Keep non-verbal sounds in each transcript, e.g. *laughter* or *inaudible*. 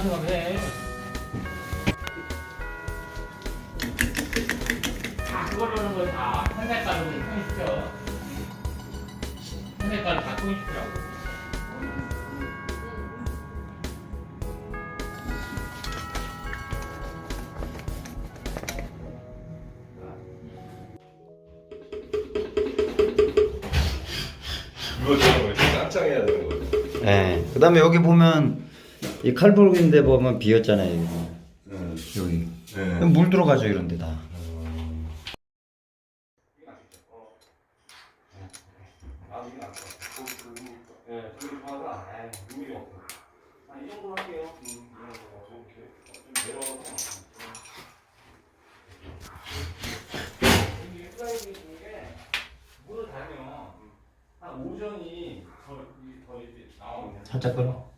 다른 생각 해. 다 그걸로 하는 거야, 다. 한 색깔로 통일시켜. 한 색깔로 다 통일시키라고. 짱짱해야 되는 거죠. 예. 그다음에 여기 보면 이 칼볼인데 보면 비었잖아요. 여기. 네. 여기. 네. 물 들어가죠 이런 데다. 음, 살짝 끌어.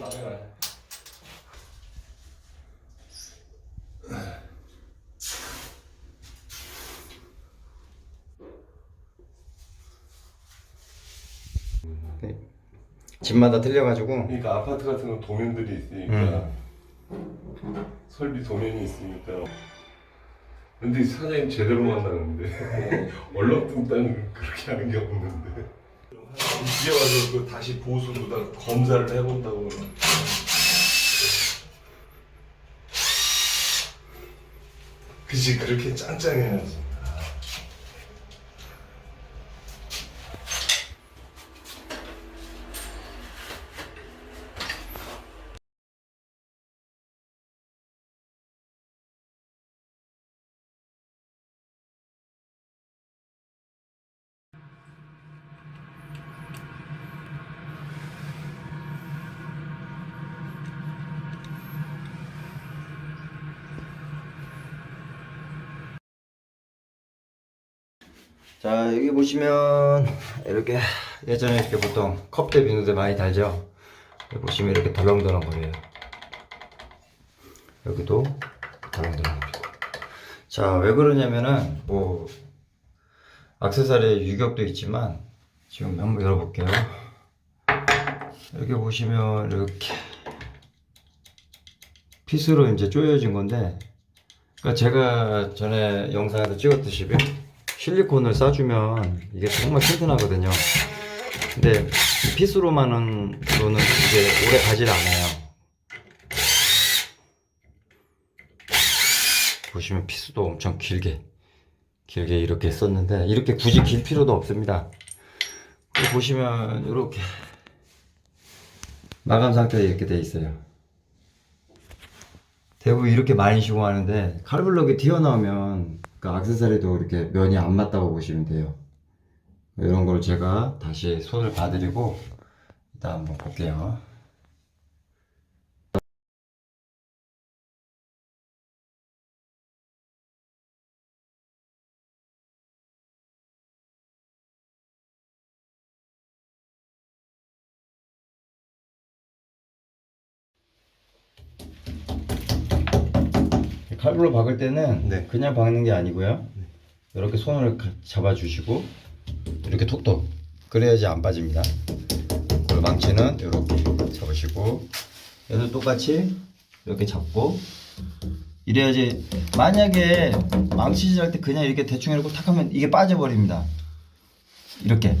나가야 돼. 네. 집마다 틀려가지고 그러니까 아파트 같은 건 도면들이 있으니까 설비 도면이 있으니까 근데 사장님 제대로 만나는데. *laughs* 얼렁뚱땅 그렇게 하는 게 없는데. 이제 와서 그 다시 보수도 다 검사를 해본다고. 그지 그렇게 짱짱해야지 자 여기 보시면 이렇게 예전에 이렇게 보통 컵대 비누대 많이 달죠? 여기 보시면 이렇게 덜렁덜렁 거려요. 여기도 덜렁덜렁 거리고 자왜 그러냐면은 뭐 악세사리 유격도 있지만 지금 한번 열어볼게요. 여기 보시면 이렇게 핏으로 이제 조여진 건데 그러니까 제가 전에 영상에서 찍었듯이 실리콘을 싸주면 이게 정말 튼튼하거든요. 근데 이 피스로만은 로는 이게 오래 가질 않아요. 보시면 피스도 엄청 길게 길게 이렇게 썼는데 이렇게 굳이 길 필요도 없습니다. 보시면 이렇게 마감 상태에 이렇게 돼 있어요. 대부분 이렇게 많이 시공하는데 칼블럭이 튀어나오면 그 악세사리도 이렇게 면이 안 맞다고 보시면 돼요. 이런 걸 제가 다시 손을 봐드리고 일단 한번 볼게요. 칼불로 박을 때는 네. 그냥 박는 게 아니고요. 이렇게 손을 가- 잡아주시고 이렇게 톡톡 그래야지 안 빠집니다. 그리고 망치는 이렇게 잡으시고 얘도 똑같이 이렇게 잡고 이래야지 만약에 망치질 할 때 그냥 이렇게 대충 이렇게 탁 하면 이게 빠져버립니다. 이렇게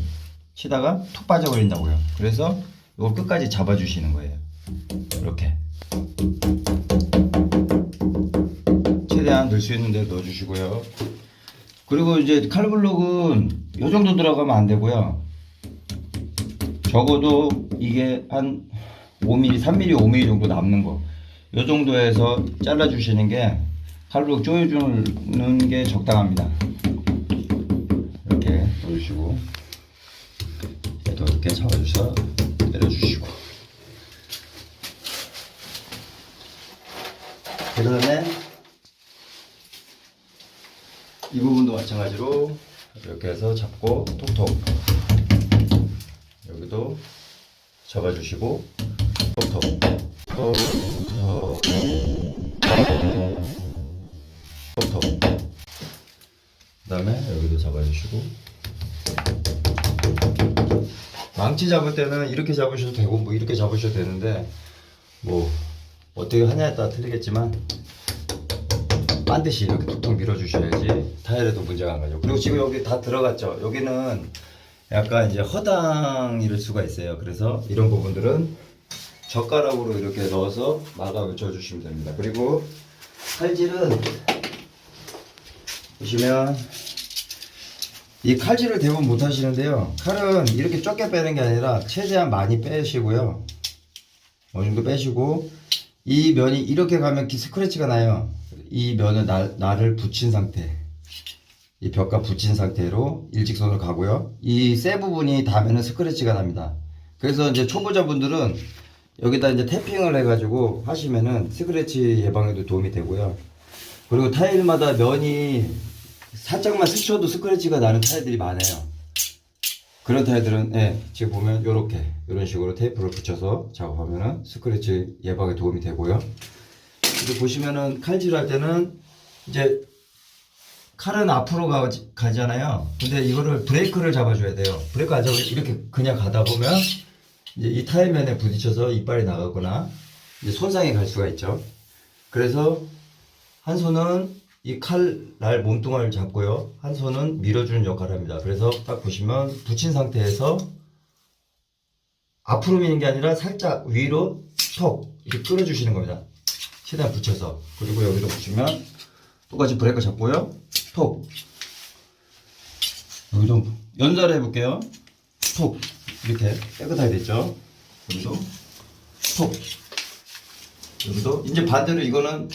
치다가 툭 빠져버린다고요. 그래서 이걸 끝까지 잡아주시는 거예요. 이렇게 최대한 넣을 수 있는 데 넣어주시고요. 그리고 이제 칼블록은 이 정도 들어가면 안 되고요. 적어도 이게 한 5mm, 3mm, 5mm 정도 남는 거. 이 정도에서 잘라주시는 게 칼블록 조여주는 게 적당합니다. 이렇게 넣어주시고 얘도 이렇게 잡아주셔서 내려주시고 그 다음에 이 부분도 마찬가지로 이렇게 해서 잡고 톡톡 여기도 잡아주시고 톡톡 톡톡 톡톡 그 다음에 여기도 잡아주시고. 망치 잡을 때는 이렇게 잡으셔도 되고 뭐 이렇게 잡으셔도 되는데 뭐 어떻게 하냐에 따라 틀리겠지만 반드시 이렇게 툭툭 밀어주셔야지 타일에도 문제가 안 가죠. 그리고 지금 여기 다 들어갔죠. 여기는 약간 이제 허당일 수가 있어요. 그래서 이런 부분들은 젓가락으로 이렇게 넣어서 막아 붙여주시면 됩니다. 그리고 칼질은 보시면 이 칼질을 대부분 못 하시는데요. 칼은 이렇게 좁게 빼는 게 아니라 최대한 많이 빼시고요. 어느 정도 빼시고 이 면이 이렇게 가면 기- 스크래치가 나요. 이 면을 나, 나를 붙인 상태. 이 벽과 붙인 상태로 일직선으로 가고요. 이 세 부분이 닿으면 스크래치가 납니다. 그래서 이제 초보자분들은 여기다 이제 탭핑을 해가지고 하시면은 스크래치 예방에도 도움이 되고요. 그리고 타일마다 면이 살짝만 스쳐도 스크래치가 나는 타일들이 많아요. 그런 타일들은 예, 지금 보면 이렇게 이런 식으로 테이프를 붙여서 작업하면은 스크래치 예방에 도움이 되고요. 그리고 보시면은 칼질할 때는 이제 칼은 앞으로 가, 가잖아요. 근데 이거를 브레이크를 잡아줘야 돼요. 브레이크 안 잡으면 이렇게 그냥 가다 보면 이제 이 타일면에 부딪혀서 이빨이 나가거나 이제 손상이 갈 수가 있죠. 그래서 한 손은 이 칼날 몸뚱아리를 잡고요. 한 손은 밀어주는 역할을 합니다. 그래서 딱 보시면 붙인 상태에서 앞으로 미는 게 아니라 살짝 위로 톡 이렇게 끌어주시는 겁니다. 최대한 붙여서 그리고 여기도 보시면 똑같이 브레이크 잡고요. 톡 여기도 연달아 해볼게요. 톡 이렇게 깨끗하게 됐죠. 여기도 톡 여기도 이제 반대로 이거는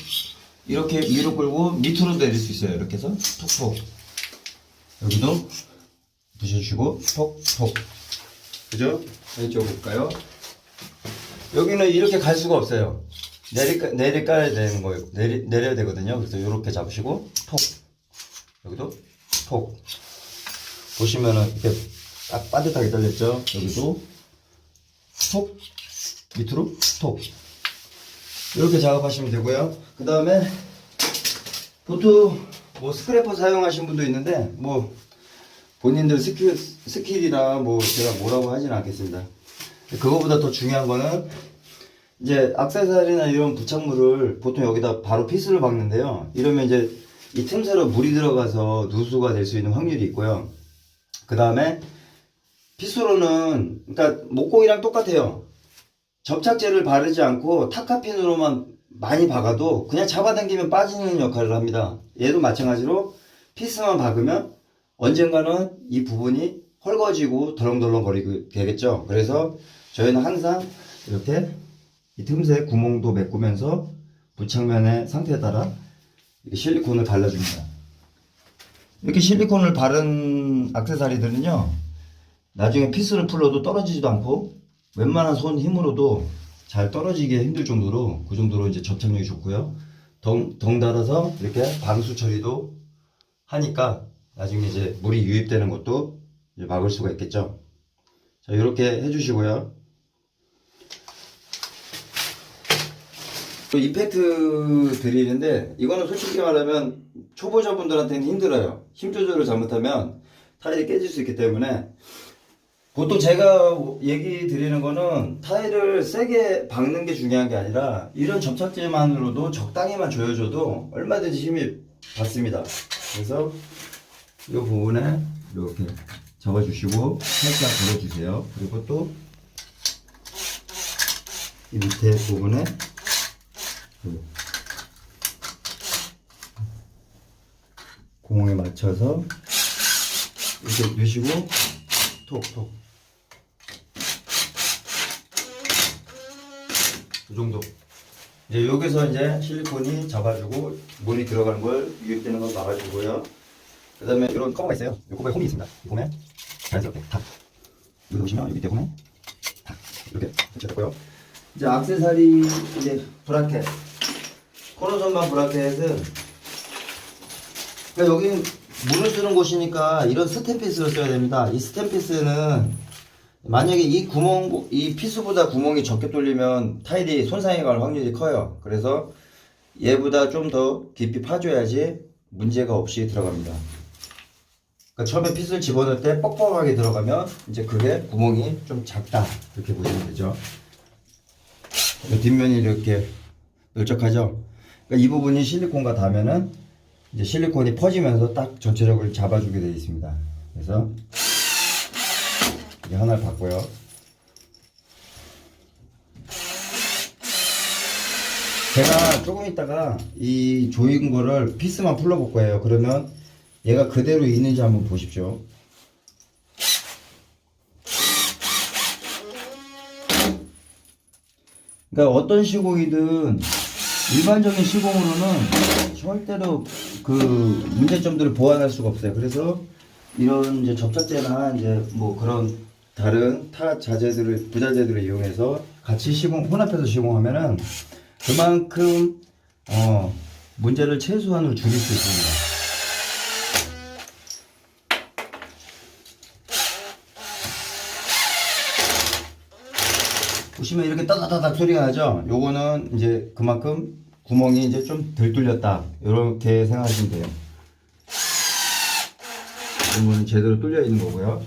이렇게 위로 끌고 밑으로 내릴 수 있어요. 이렇게 해서 톡톡 여기도 부셔주시고 톡톡 그죠? 이쪽 볼까요? 여기는 이렇게 갈 수가 없어요. 내리 내리 깔아야 되는 거예요. 내리 내려야 되거든요. 그래서 이렇게 잡으시고 톡 여기도 톡 보시면은 이렇게 딱 반듯하게 떨렸죠. 여기도 톡 밑으로 톡 이렇게 작업하시면 되고요. 그 다음에 보통 뭐 스크래퍼 사용하신 분도 있는데 뭐 본인들 스킬 스킬이라 뭐 제가 뭐라고 하지는 않겠습니다. 그거보다 더 중요한 거는 이제 악세사리나 이런 부착물을 보통 여기다 바로 피스를 박는데요. 이러면 이제 이 틈새로 물이 들어가서 누수가 될 수 있는 확률이 있고요. 그 다음에 피스로는 그러니까 목공이랑 똑같아요. 접착제를 바르지 않고 타카핀으로만 많이 박아도 그냥 잡아당기면 빠지는 역할을 합니다. 얘도 마찬가지로 피스만 박으면 언젠가는 이 부분이 헐거지고 덜렁덜렁 거리게 되겠죠. 그래서 저희는 항상 이렇게 이 틈새 구멍도 메꾸면서 부착면의 상태에 따라 실리콘을 발라줍니다. 이렇게 실리콘을 바른 악세사리들은요, 나중에 피스를 풀러도 떨어지지도 않고, 웬만한 손 힘으로도 잘 떨어지기 힘들 정도로, 그 정도로 이제 접착력이 좋고요. 덩, 덩달아서 이렇게 방수 처리도 하니까, 나중에 이제 물이 유입되는 것도 막을 수가 있겠죠. 자, 이렇게 해주시고요. 또 이펙트 드릴인데 이거는 솔직히 말하면 초보자분들한테는 힘들어요. 힘 조절을 잘못하면 타일이 깨질 수 있기 때문에 보통 제가 얘기 드리는 거는 타일을 세게 박는 게 중요한 게 아니라 이런 접착제만으로도 적당히만 조여줘도 얼마든지 힘이 받습니다. 그래서 이 부분에 이렇게 잡아주시고 살짝 걸어주세요. 그리고 또 이 밑에 부분에 구멍에 맞춰서 이렇게 넣으시고 톡톡. 이 정도. 이제 여기서 이제 실리콘이 잡아주고 물이 들어가는 걸 유입되는 걸 막아주고요. 그 다음에 이런 커버가 있어요. 이 커버에 홈이 있습니다. 이 홈에 자연스럽게 탁 여기 보시면 여기 홈에 탁 이렇게 설치됐고요. 이제 악세사리 이제 브라켓 코너 선반 브라켓은 그러니까 여기는 물을 쓰는 곳이니까 이런 스텐피스를 써야 됩니다. 이 스텐피스는 만약에 이 구멍, 이 피스보다 구멍이 적게 뚫리면 타일이 손상이 갈 확률이 커요. 그래서 얘보다 좀 더 깊이 파줘야지 문제가 없이 들어갑니다. 그러니까 처음에 핏을 집어넣을 때 뻑뻑하게 들어가면 이제 그게 구멍이 좀 작다 이렇게 보시면 되죠. 이 뒷면이 이렇게 넓적하죠. 그러니까 이 부분이 실리콘과 닿으면은 이제 실리콘이 퍼지면서 딱 전체적으로 잡아주게 되어 있습니다. 그래서 이 하나를 받고요. 제가 조금 있다가 이 조인 거를 피스만 풀러볼 거예요. 그러면 얘가 그대로 있는지 한번 보십시오. 그러니까 어떤 시공이든 일반적인 시공으로는 절대로 그 문제점들을 보완할 수가 없어요. 그래서 이런 이제 접착제나 이제 뭐 그런 다른 타 자재들을 부자재들을 이용해서 같이 시공 혼합해서 시공하면은 그만큼 어 문제를 최소한으로 줄일 수 있습니다. 보시면 이렇게 따다다닥 소리가 나죠? 요거는 이제 그만큼 구멍이 이제 좀 덜 뚫렸다. 이렇게 생각하시면 돼요. 이거는 제대로 뚫려 있는 거고요.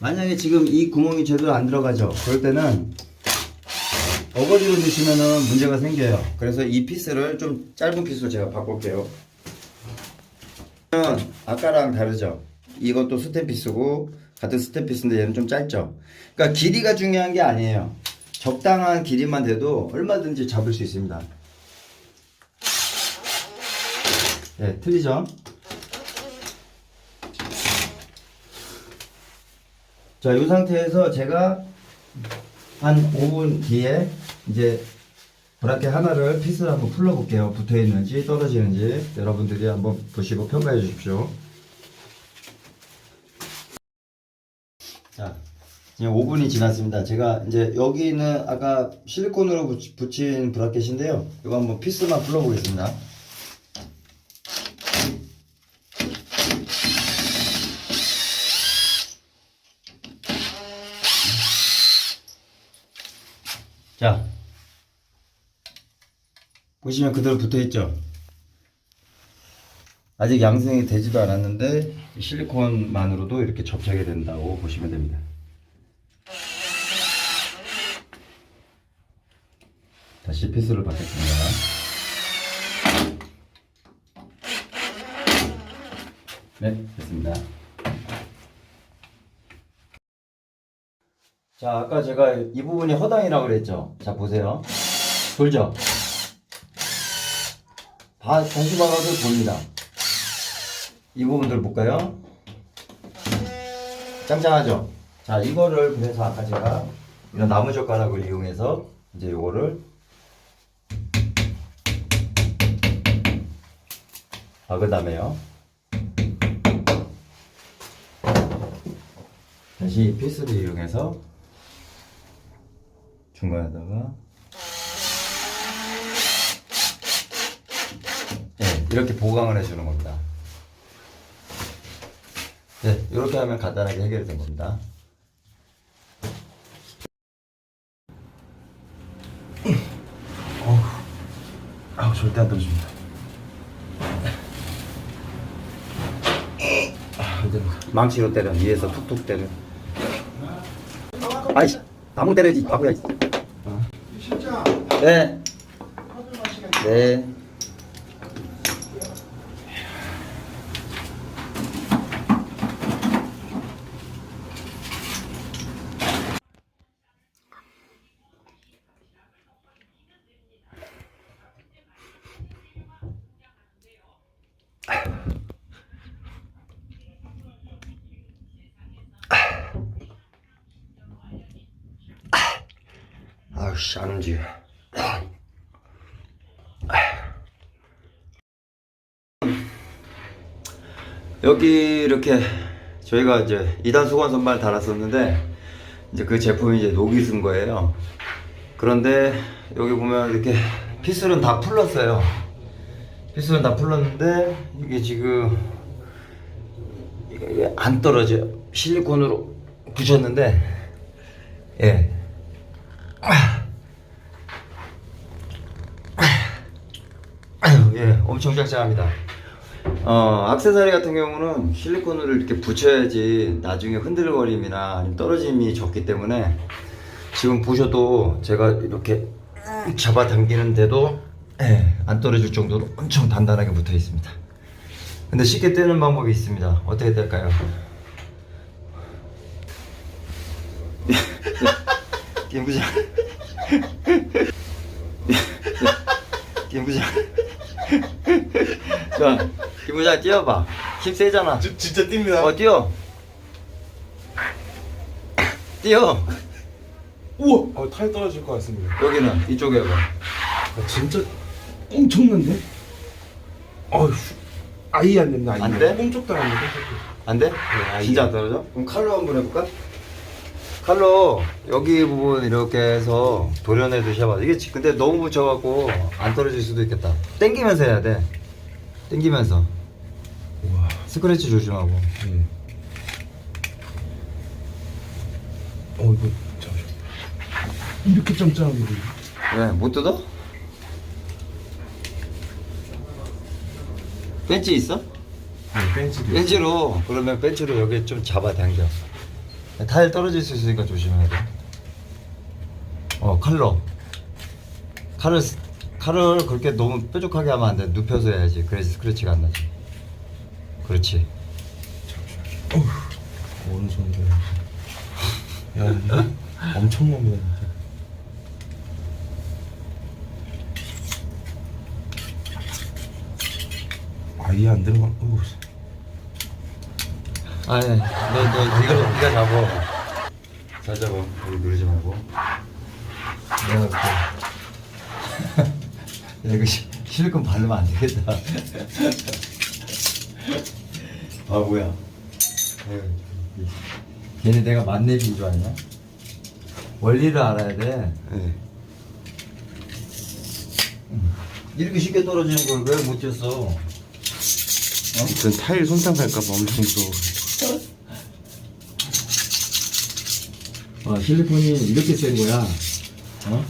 만약에 지금 이 구멍이 제대로 안 들어가죠? 그럴 때는 어거지로 넣으시면은 문제가 생겨요. 그래서 이 피스를 좀 짧은 피스로 제가 바꿀게요. 아까랑 다르죠. 이것도 스테피스고 같은 스테피스인데 얘는 좀 짧죠. 그러니까 길이가 중요한 게 아니에요. 적당한 길이만 돼도 얼마든지 잡을 수 있습니다. 네, 틀리죠? 자, 이 상태에서 제가 한 5분 뒤에 이제 브라켓 하나를 피스를 한번 풀러 볼게요. 붙어 있는지 떨어지는지 여러분들이 한번 보시고 평가해 주십시오. 자, 이제 5분이 지났습니다. 제가 이제 여기는 아까 실리콘으로 붙- 붙인 브라켓인데요. 이거 한번 피스만 풀러보겠습니다. 자, 보시면 그대로 붙어 있죠. 아직 양생이 되지도 않았는데 실리콘만으로도 이렇게 접착이 된다고 보시면 됩니다. 다시 피스를 받겠습니다. 네, 됐습니다. 자, 아까 제가 이 부분이 허당이라고 그랬죠? 자, 보세요. 돌죠? 다, 다시 박아도 돌립니다. 이 부분들 볼까요? 짱짱하죠? 자, 이거를 그래서 아까 제가 이런 나무 젓가락을 이용해서 이제 요거를 박은 다음에요. 다시 피스를 이용해서 중간에다가 네, 이렇게 보강을 해주는 겁니다. 네, 이렇게 하면 간단하게 해결된 겁니다. 어우, 아우, 절대 안 떨어집니다. 아, 이제 망치로 때려, 위에서 툭툭 때려. 아이씨, 나무 때려야지, 바보야. 진짜 네, 네. 아우 씨, 안 움직여. 여기 이렇게 저희가 이제 2단 수건 선반을 달았었는데 이제 그 제품이 이제 녹이 쓴 거예요. 그런데 여기 보면 이렇게 피스는 다 풀렀어요. 피스는 다 풀렀는데 이게 지금 이게 안 떨어져요. 실리콘으로 붙였는데 예. 예, 엄청 짱짱합니다. 어, 악세사리 같은 경우는 실리콘을 이렇게 붙여야지 나중에 흔들거림이나 아니면 떨어짐이 적기 때문에 지금 보셔도 제가 이렇게 잡아 당기는데도 예, 안 떨어질 정도로 엄청 단단하게 붙어 있습니다. 근데 쉽게 떼는 방법이 있습니다. 어떻게 뗄까요? 김 부장. *laughs* 김 부장. 자, 김 부장 뛰어봐. 힘 세잖아. 지, 진짜 뜁니다. 어, 뛰어. 뛰어. 우와! 어, 탈 떨어질 것 같습니다. 여기는 이쪽에 봐. 아, 진짜 엄청난데? 어휴, 아예 안 된다. 아예. 안 돼? 꼼짝도 안 돼. 안 돼? 아예. 진짜 안 떨어져? 그럼 칼로 한번 해볼까? 칼로 여기 부분 이렇게 해서 도려내 드셔봐. 이게 지- 근데 너무 붙여갖고 안 떨어질 수도 있겠다. 땡기면서 해야 돼. 땡기면서. 우와. 스크래치 조심하고. 예. 어, 이거 잠시만. 이렇게 짱짱하게 돼. 왜? 못 뜯어? 벤치 있어? 네, 벤치도. 벤치로 그러면 벤치로 여기 좀 잡아 당겨. 타일 떨어질 수 있으니까 조심해야 돼. 어 칼로. 칼을 쓰- 칼을 그렇게 너무 뾰족하게 하면 안 돼. 눕혀서 해야지. 그래야지 스크래치가 안 나지. 그렇지. 어느 정도야? 야, 이거 엄청 납니다, 진짜. 아예 안 들어가. 어우. 아니, 너, 너, 네가, 네가 잡아. 잘 잡아. 여기 누르지 말고. 내가 이렇게. 야, 이거 시- 실리콘 바르면 안 되겠다. 아, 뭐야. 에휴, 걔네 내가 만렙인 줄 아냐? 원리를 알아야 돼. 네. 이렇게 쉽게 떨어지는 걸 왜못 쳤어? 전 타일 손상 갈까봐 엄청 무서워. 어, 실리콘이 이렇게 센 거야. 어?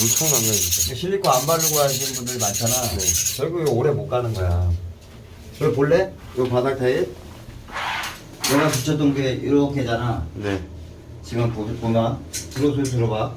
엄청납니다, 진짜. 실리콘 안 바르고 하시는 분들 많잖아. 결국 이거 오래 못 가는 거야. 여기 볼래? 이 바닥 타일? 내가 붙였던 게 이렇게잖아. 네. 지금 보, 보면 들어서 들어봐.